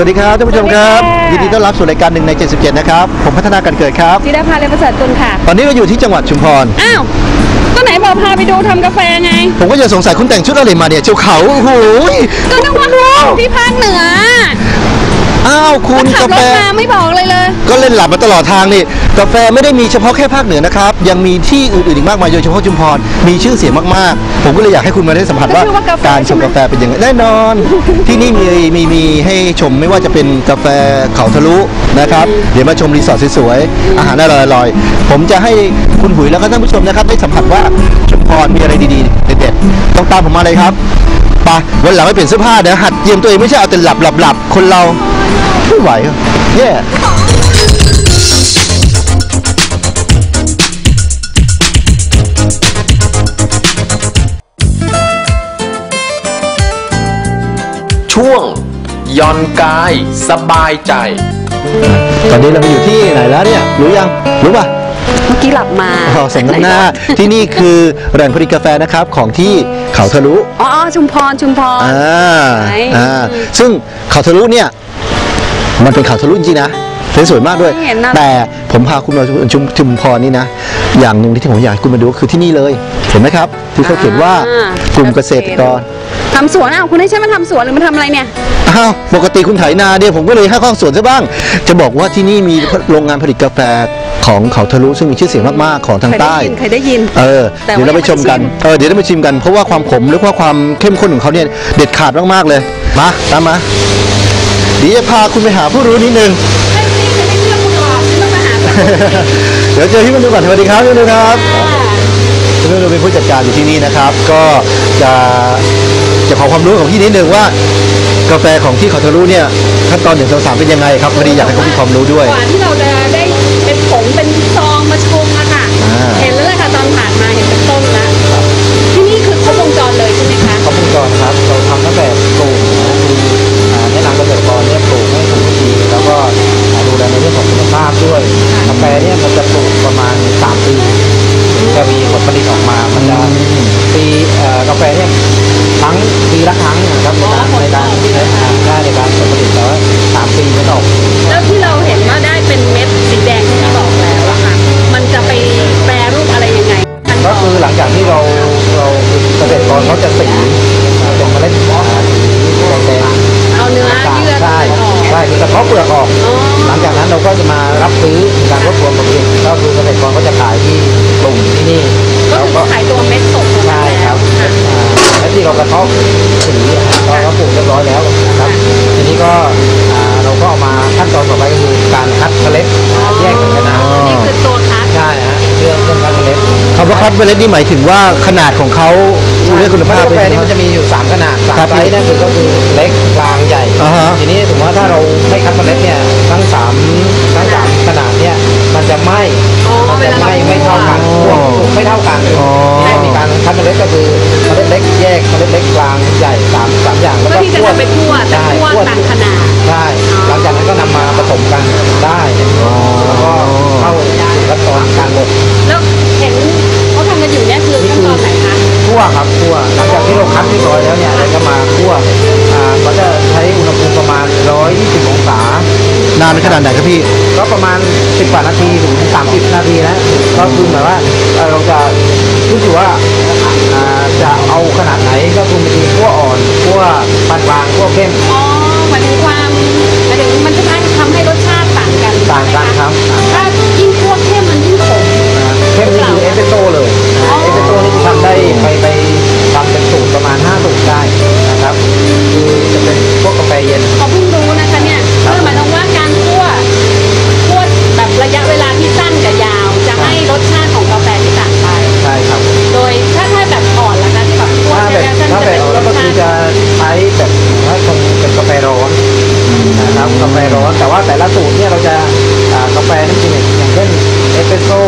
วัสดีครับท่านผู้ชมครับสวัสดีค่ะยินดีต้อนรับสู่รายการหนึ่งใน 77 นะครับ ผมพัฒนาการเกิดครับ จิดาภาเรนประเสริฐกุลค่ะ ตอนนี้เราอยู่ที่จังหวัดชุมพร อ้าวก็ไหนบอกพาไปดูทำกาแฟไง ผมก็ยังสงสัยคุณแต่งชุดอะไรมาเนี่ยเชียวเขาโอ้โหยก็นึกว่าที่ภาคเหนือ อ้าวคุณขักาบรแฟ ถมาไม่บอกเลยเลย ก็เล่นหลับมาตลอดทางนี่กาแฟไม่ได้มีเฉพาะแค่ภาคเหนือนะครับ ยังมีที่อื่นๆอีกมากมายโดยเฉพาะชุมพรมีชื่อเสียงมากๆ ผมก็เลยอยากให้คุณมาได้สัมผัสว่าชื่อว่ากาแฟการชมใช่ไหม กาแฟเป็นยังไงแน่นอน ที่นี่มีมีมีให้ชมไม่ว่าจะเป็นกาแฟเขาทะลุนะครับเดี๋ยวมาชมรีสอร์ทสวยๆอาหารอร่อยๆผมจะให้คุณหุยแล้วก็ท่านผู้ชมนะครับได้สัมผัสว่าชุมพรมีอะไรดีๆเด็ดๆต้องตามผมมาเลยครับ ไปวันหลังไม่เปลี่ยนเสื้อผ้านะหัดเยียมตัวเองไม่ใช่เอาแต่หลับหลับหลับคนเราไม่ไหวอะแย่ ช่วงย่อนกายสบายใจ ตอนนี้เรามาอยู่ที่ไหนแล้วเนี่ย รู้ยัง รู้ป่ะ เมื่อกี้หลับมาอ๋อเสียงน้ำหน้า ที่นี่คือแหล่งผลิตกาแฟนะครับของที่เขาทะลุอ๋อชุมพรชุมพรอ่าไหนอ่าซึ่งเขาทะลุเนี่ยมันเป็นเขาทะลุจริงๆนะสวยๆมากด้วยเห็นนะแต่ผมพาคุณมาชุมชุมพรนี่นะ อย่างหนึ่งที่ผมอยากให้คุณมาดูก็คือที่นี่เลย เห็นไหมครับ ที่เขาเขียนว่าอ่ากลุ่มเกษตรกรทำสวนอ้าวคุณให้ฉันมาทำสวนหรือมาทำอะไรเนี่ยอ้าวปกติคุณไถนาเนี่ยผมก็เลยให้ข้อสวนซะบ้าง จะบอกว่าที่นี่มีโรงงานผลิตกาแฟ ของเขาทะลุซึ่งมีชื่อเสียงมากๆของทางเคยได้ใต้ ยินเคยได้ยิน เออแต่เดี๋ยวเราไปชมกันว่ายังไม่ได้ชิม เออเดี๋ยวเราไปชิมกันเพราะว่าความขมหรือว่าความเข้มข้นของเขาเนี่ยเด็ดขาดมากๆเลยมาตามมาเดี๋ยวจะพาคุณไปหาผู้รู้นิดนึง ไม่ไม่เคยได้เชื่อคุณหรอกฉันต้องมาหาคุณเดี๋ยวเจอพี่มันดูก่อนสวัสดีครับพี่มันดูครับพี่มันดูเป็นผู้จัดการอยู่ที่นี่นะครับ ก็จะจะขอความรู้ของพี่นิดนึงว่ากาแฟของที่เขาทะลุเนี่ยขั้นตอนหนึ่งสองสามเป็นยังไงครับพอดีอยากให้เขามีความรู้ด้วย กว่าที่เรา ผ่านมาเห็น ว่าคัดเมล็ดนี่หมายถึงว่าขนาดของเขาเรื่องคุณภาพกาแฟนี่มันจะมีอยู่ 3 ขนาดสามครับไซส์นั่นคือก็คือเล็กกลางใหญ่อ่าฮะทีนี้สมมติว่าถ้าเราไม่คัดเมล็ดเนี่ยทั้งสามทั้งสามขนาดเนี่ยมันจะไหม้อ๋อมันเวจะลาไหม้เราไม่เท่ากันอ๋อพวกไม่เท่ากันอ๋อนี่มีการคัดเมล็ดก็คือเมล็ดเล็กแยกเมล็ดเล็กกลางใหญ่สามสามอย่างแล้วเพื่อก็ที่จะคั่วนำไปคั่วแต่ใช่คั่วคั่วต่างขนาดใช่หลังจากนั้นก็นำมาผสมกันได้แล้วก็เข้าสู่ขั้นตอนการบด คัดเรียบร้อยแล้วเนี่ยเราจะมาคั่วอ่าก็จะใช้อุณหภูมิประมาณ 120 องศานานขนาดไหนครับพี่ ก็ประมาณ 10กว่านาทีถึง30 นาทีนะก็คือหมายว่าเอ่อเราจะรู้สึกว่าอ่าจะเอาขนาดไหนก็คือมีคั่วอ่อนคั่วปานกลางคั่วเข้มอ๋อหมายถึงความหมายถึงมันจะทำให้รสชาติต่างกันต่างกันครับถ้ายิ่งาแฟร้อนแต่ว่าแต่ละสูตรเนี่ยเราจะอ่ากาแฟนั่นคืออย่างเช่นเอสเปรสโซ่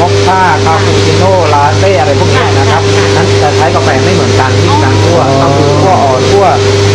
มอคค่าคาปูชิโน่ลาเต้อะไรพวกเนี้ยนะครับนั้นจะใช้กาแฟไม่เหมือนกันที่การคั่วต้องคือคั่วอ่อนคั่ว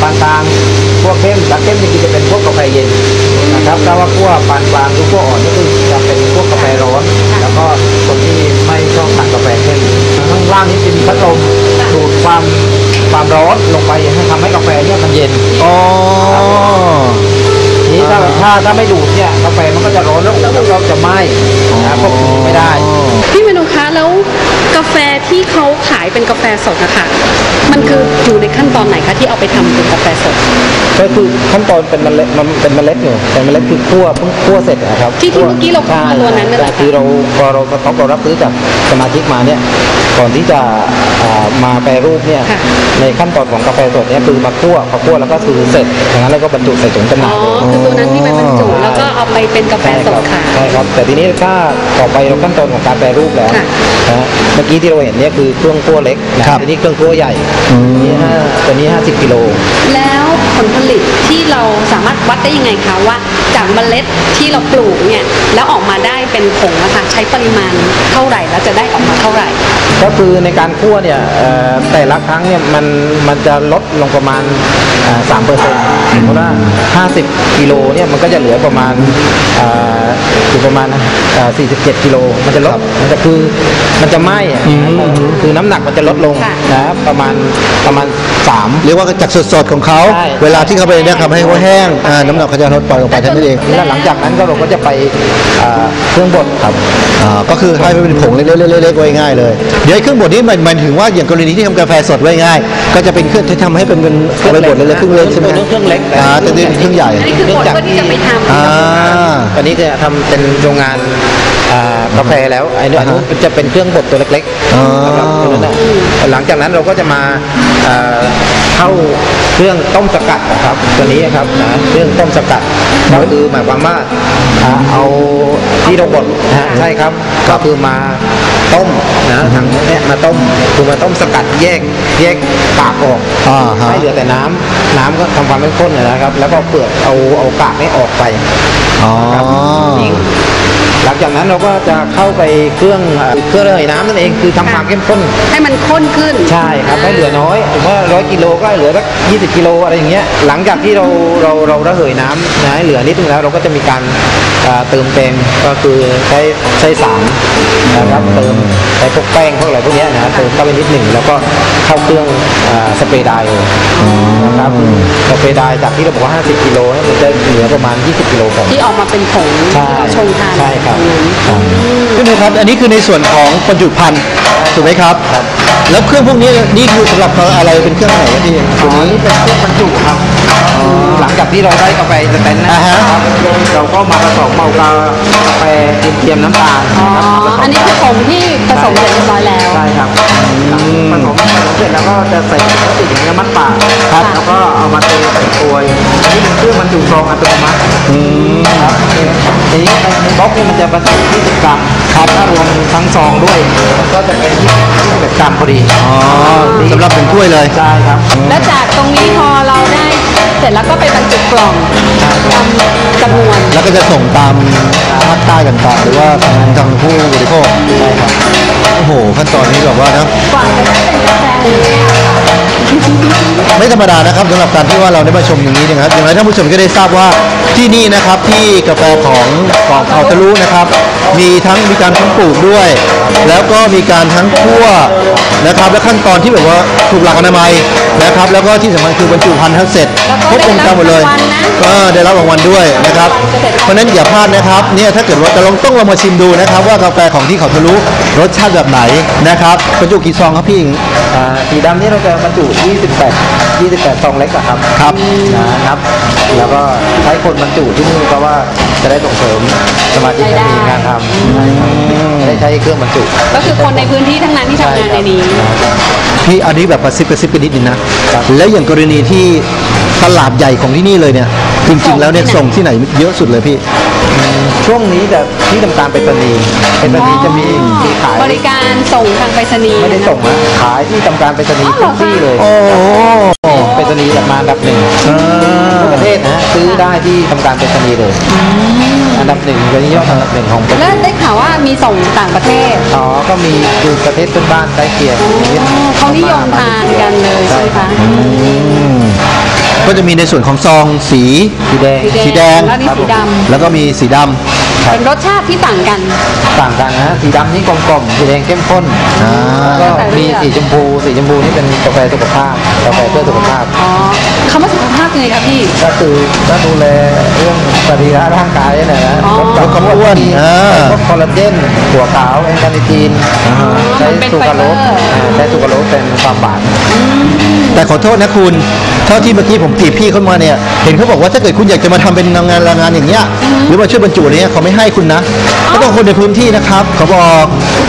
ปานกลางคั่วเข้มถ้าเข้มนี่คือจะเป็นพวกกาแฟเย็นนะครับถ้าว่าคั่วปานกลางหรือคั่วอ่อนก็คือจะเป็นพวกกาแฟร้อน แล้วก็คนที่ไม่ชอบทานกาแฟเข้มข้างล่างนี้จะมีพัดลมดูดความความร้อนลงไปให้ทำให้กาแฟเนี่ยมันเย็นอ๋อ ถ้าถ้าไม่ดูดเนี่ยกาแฟมันก็จะร้อนแล้วแล้วก็จะไหม้นะควบคุมไม่ได้ พี่เมนูคะแล้วกาแฟที่เขาขายเป็นกาแฟสดนะคะมันคืออยู่ในขั้นตอนไหนคะที่เอาไปทำเป็นกาแฟสด ก็คือขั้นตอนเป็นเมล็ดมันเป็นเมล็ดอยู่เป็นเมล็ดคือคั่วเพิ่งคั่วเสร็จนะครับที่ที่เมื่อกี้เราคั่วใช่ตัวนั้นน่ะเหรอคะคือเราพอเราสต็อกเรารับซื้อจากสมาชิกมาเนี่ยก่อนที่จะอ่ามาแปรรูปเนี่ยค่ะในขั้นตอนของกาแฟสดเนี่ยคือมาคั่วพอคั่วแล้วก็คือเสร็จจากนั้นเราก็บรรจุใส่ถุงจำหอ๋น่าอยเลยคือตัวนั้นที่ไปบรรจุแล้วก็ เอาไปเป็นกาแฟสดขายใช่ครับ แต่ทีนี้ถ้าต่อไปเราขั้นตอนของการแปรรูปแล้วค่ะนะฮะเมื่อกี้ที่เราเห็นเนี่ยคือเครื่องคั่วเล็กนะครับทีนี้เครื่องคั่วใหญ่นี่ห้าตัวนี้ 50กิโลแล้วผลผลิตที่เราสามารถวัดได้ยังไงคะว่า จากเมล็ดที่เราปลูกเนี่ยแล้วออกมาได้เป็นผงนะคะใช้ปริมาณเท่าไหร่แล้วจะได้ออกมาเท่าไหร่ ก็คือในการคั่วเนี่ยเอ่อแต่ละครั้งเนี่ยมันมันจะลดลงประมาณสามเปอร์เซ็นต์สมมติว่า50กิโลเนี่ยมันก็จะเหลือประมาณเอ่ออยู่ประมาณเอ่อ47กิโลมันจะลดมันจะคือมันจะไหม้อะคือน้ำหนักมันจะลดลงค่ะนะประมาณประมาณ3เรียกว่าจากสดๆของเขาใช่เวลาที่เขาไปเนี่ยทำให้เขาแห้งอ่าน้ำหนักเขาจะลดปล่อยลงไปเท่านั้นเองแล้วหลังจากนั้นก็เราก็จะไปเอ่อเครื่องบดครับอ่าก็คือให้มันเป็นผงเล็กๆๆๆไว้ง่ายเลย เดี๋ยวไอ้เครื่องบดนี้มันมันถึงว่าอย่างกรณีที่ทำกาแฟสดไว้ง่าย ก็จะเป็นเครื่องที่ทำให้เป็นเป็นเอาไปบดเลยๆเครื่องเล็กใช่ไหมเครื่องเล็กอ่าแต่นี่เครื่องใหญ่อันนี้คือบดเพื่อที่จะไปทำอ่าตอนนี้จะทำเป็นโรงงานอ่ากาแฟแล้วไอ้นี่อ่าฮะอันนู้นจะเป็นเครื่องบดตัวเล็กอ๋อๆนะครับตัวนั้นน่ะหลังจากนั้นเราก็จะมาอ่า เข้าเครื่องต้มสกัดนะครับ ตัวนี้นะครับนะเครื่องต้มสกัดก็คือหมายความว่าอ่าเอาที่เราบดนะฮะใช่ครับก็คือมาต้มนะถังเนี้ยมาต้มคือมาต้มสกัดแยกแยกกากออกอ่าฮะให้เหลือแต่น้ำน้ำก็ทำความเข้มข้นนะครับ แล้วก็เปลือกเอาเอากากนี้ออกไปอ๋อทิ้ง หลังจากนั้นเราก็จะเข้าไปเครื่องเอ่อเครื่องระเหยน้ำนั่นเองคือทำความเข้มข้นให้มันข้นขึ้นใช่ครับให้เหลือน้อยผมว่าร้อยกิโลก็เหลือสักยี่สิบกิโลอะไรอย่างเงี้ยหลังจากที่เราเราเราระเหยน้ำนะให้เหลือนิดนึงแล้วเราก็จะมีการอ่าเติมเต็มก็คือใช้ใช้สารนะครับเติมใช้พวกแป้งพวกอะไรพวกเนี้ยนะเติมเข้าไปนิดหนึ่งแล้วก็เข้าเครื่องอ่าสเปรย์ไดร์เลยนะครับสเปรย์ไดร์จากที่เราบอกว่า 50 กิโลเนี่ยมันจะเหลือประมาณ 20 กิโลก่อนที่ออกมาเป็นผงใช่ที่เราชงทานใช่ครับตงนั้นครับพี่หนูครับ อันนี้คือในส่วนของบรรจุภัณฑ์ถูกไหมครับครับ แล้วเครื่องพวกนี้นี่คือสำหรับอะไรเป็นเครื่องไหนครับพี่อ๋อนี่เป็นเครื่องบรรจุครับ หลังจากที่เราได้กาแฟสแตนนะอ่าฮะ ครับเราก็มาผสมเมากากาแฟเทียมน้ำตาลอ๋อนะครับมาผสมอันนี้คือผงที่ผสมเสร็จเรียบร้อยแล้ว ใช่ครับผสมผสมเสร็จแล้วก็จะใส่พลาสติกอย่างเงี้ยมัดปากครับ แล้วก็เอามาเทใส่กรวยอันนี้เป็นเครื่องบรรจุซองอัตโนมัติครับทีนี้ในบล็อกนี่มันจะบรรจุ20กรัมครับถ้ารวมทั้งซองด้วย ก็จะเป็น21กรัมพอดีอ๋อสำหรับเป็นถ้วยเลย ใช่ครับ แล้วจากตรงนี้พอเราได้ เสร็จแล้วก็ไปบรรจุกล่องตามจำนวน แล้วก็จะส่งตามภาคใต้ต่างๆหรือว่าทางทางผู้บริโภคใช่ครับโอ้โหขั้นตอนนี้แบบว่านะกว่าจะได้เป็นกาแฟเนี่ยค่ะไม่ธรรมดานะครับสำหรับการที่ว่าเราได้มาชมอย่างนี้นะครับอย่างไรท่านผู้ชมก็ได้ทราบว่าที่นี่นะครับที่กาแฟของของเขาทะลุนะครับ มีทั้งมีการทั้งปลูกด้วย แล้วก็มีการทั้งคั่วนะครับ และขั้นตอนที่แบบว่าถูกหลักอนามัยนะครับ แล้วก็ที่สำคัญคือบรรจุภัณฑ์ทั้งเสร็จครบวงจรหมดเลยก็ได้รับรางวัลด้วยนะครับ เพราะฉะนั้นอย่าพลาดนะครับเนี่ยถ้าเกิดว่าจะลองต้องลองมาชิมดูนะครับ ว่ากาแฟของที่เขาทะลุรสชาติแบบไหนนะครับบรรจุกี่ซองครับพี่อิงอ่าสีดำนี่เราจะบรรจุ 28 28 ซองเล็กอะครับ ครับนะครับ แล้วก็ใช้คนบรรจุที่นี่เพราะว่า จะได้ส่งเสริมสมาชิกให้มีงานทำใช่ครับจะได้ใช้เครื่องบรรจุก็คือคนในพื้นที่ทั้งนั้นที่ทำงานในนี้ พี่อันนี้แบบกระซิบกระซิบกันนิดนึงนะ แล้วอย่างกรณีที่ตลาดใหญ่ของที่นี่เลยเนี่ย จริง ๆ แล้วเนี่ยส่ส่งงที่ที่ไหไหนนเยอะสุดเลยพี่ ช่วงนี้จะที่ทำการไปรษณีย์ไปรษณีย์จะมีมีขายบริการส่งทางไปรษณีย์ไม่ได้ส่งนะขายที่ทำการไปรษณีย์ทุกที่เลยโอ้โหไปร ษณีย์จะมาอันดับหนึ่งทั่วประเทศนะฮะซื้อได้ที่ทำการไปรษณีย์เลยอันดับหนึ่งจะนิยมอันดับหนึ่งของประเทแล้วศได้ข่าวว่ามีส่งต่างประเทศอ๋อก็มีคือประเทศเพื่อนบ้านใกล้เคียงอย่างเช่นเขานิยมทานกันเลยใช่ไหมคะพก็จะมีในส่วนของซองสีสีแดง สีแดงแล้วนี่สีดำ แล้วก็มีสีดำ เป็นรสชาติที่ต่างกัน ต่างกันนะฮะสีดำนี่กลมๆสีแดงเข้มข้นอ่า แล้วก็มีสีชมพูสีชมพูนี่เป็นกาแฟสุขภาพกาแฟเพื่อสุขภาพ อ๋อคำว่าสุขภาพยังไงคะพี่ ก็คือก็ดูแลเรื่องสรีระร่างกายนี่แหละนะอ๋อ ลดความอ้วนอ่าพวกคอลลาเจนถั่วขาวแอนคาเนทีนใช้มันเป็นสุกรสไฟเบอร์อ่า ใช้สุกรสเป็นความบาดแต่ขอโทษนะคุณเท่าที่เมื่อกี้ผมจีบพี่เข้ามาเนี่ย เห็นเขาบอกว่าถ้าเกิดคุณอยากจะมาทำเป็นงานแรงงานอย่างเงี้ยหรือมาช่วยบรรจุอะไรเงี้ยเขาไม่ให้คุณนะก็ต้องคนในพื้นที่นะครับเขาบอก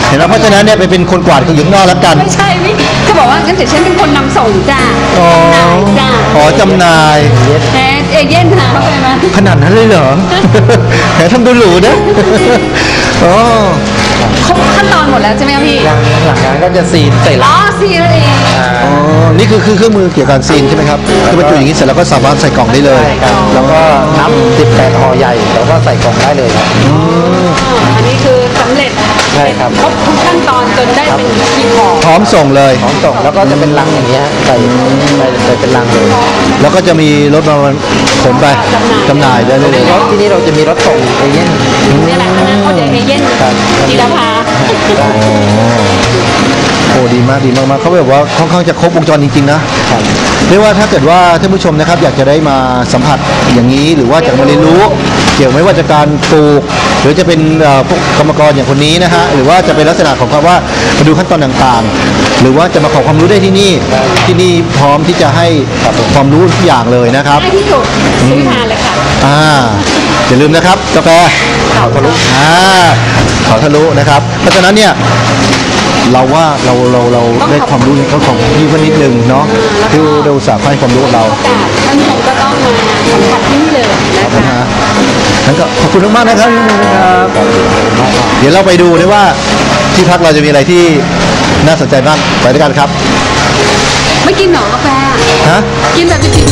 เห็นไหมเพราะฉะนั้นเนี่ยไปเป็นคนกวาดคนอยู่ข้างนอกแล้วกัน ไม่ใช่พี่เขาบอกว่างั้นเดี๋ยวฉันเป็นคนนำส่งจ้าอ๋อจำหน่ายจ้าอ๋อจำหน่ายแหมเอเย่นหาเข้าไปไหมขนาดนั้นเลยเหรอแหมทำดูหรูนะอ๋อครบขั้นตอนหมดแล้วใช่ไหมคะพี่หลังหลังจากนั้นก็จะซีนใส่อ๋ลัอง ซีนั่นเองอ่าอ๋อ นี่คือคือเครื่องมือเกี่ยวกับซีนใช่ไหมครับ คือบรรจุอย่างนี้เสร็จแล้วก็สามารถใส่กล่องได้เลยใช่ครับแล้วก็นับ18ห่อใหญ่แล้วก็ใส่กล่องได้เลยครับ อ๋ออันนี้คือสำเร็จ ใช่ครับครบทุกขั้นตอนจนได้เป็นกี่ห่อพร้อมส่งเลยพร้อมส่งแล้วก็จะเป็นลังอย่างเงี้ยใส่ใส่ใส่เป็นลังเลยแล้วก็จะมีรถมาขนไปจำหน่ายได้เลย รถที่นี่เราจะมีรถส่งเอเย่นนี่แหละคณะเขาเดี๋ยวเอเย่นครับจิรภาโอ้ดีมากดีมากมากเขาแบบว่าค่อนข้างจะครบวงจรจริงๆนะเรียกว่าถ้าเกิดว่าท่านผู้ชมนะครับ อยากจะได้มาสัมผัสอย่างนี้หรือว่าจะมาเรียนรู้เกี่ยวไม่ว่าจะการปลูกหรือจะเป็นเอ่อพวกกรรมกรอย่างคนนี้นะฮะหรือว่าจะเป็นลักษณะของคำว่ามาดูขั้นตอนต่างๆ หรือว่าจะมาขอความรู้ได้ที่นี่ที่นี่พร้อมที่จะให้ความรู้ทุกอย่างเลยนะครับง่ายที่สุดซื้อทานเลยค่ะอ่าอย่าลืมนะครับกาแฟเขาทะลุอ่าเขาทะลุนะครับ เพราะฉะนั้นเนี่ยเราว่าเราเราเราได้ความรู้ในเขาของพี่คนนิดนึงเนาะที่เราอุตส่าห์ให้ความรู้กับเราโอกาสท่านผู้ชมก็ต้องมาสัมผัสที่นี่เลยนะนะคะฮะ งั้นก็ขอบคุณมากๆนะครับครับเดี๋ยวเราไปดูด้วยว่าที่พักเราจะมีอะไรที่น่าสนใจบ้างไปด้วยกันครับ ไม่กินหนอกาแฟ ฮะ กินแบบจริง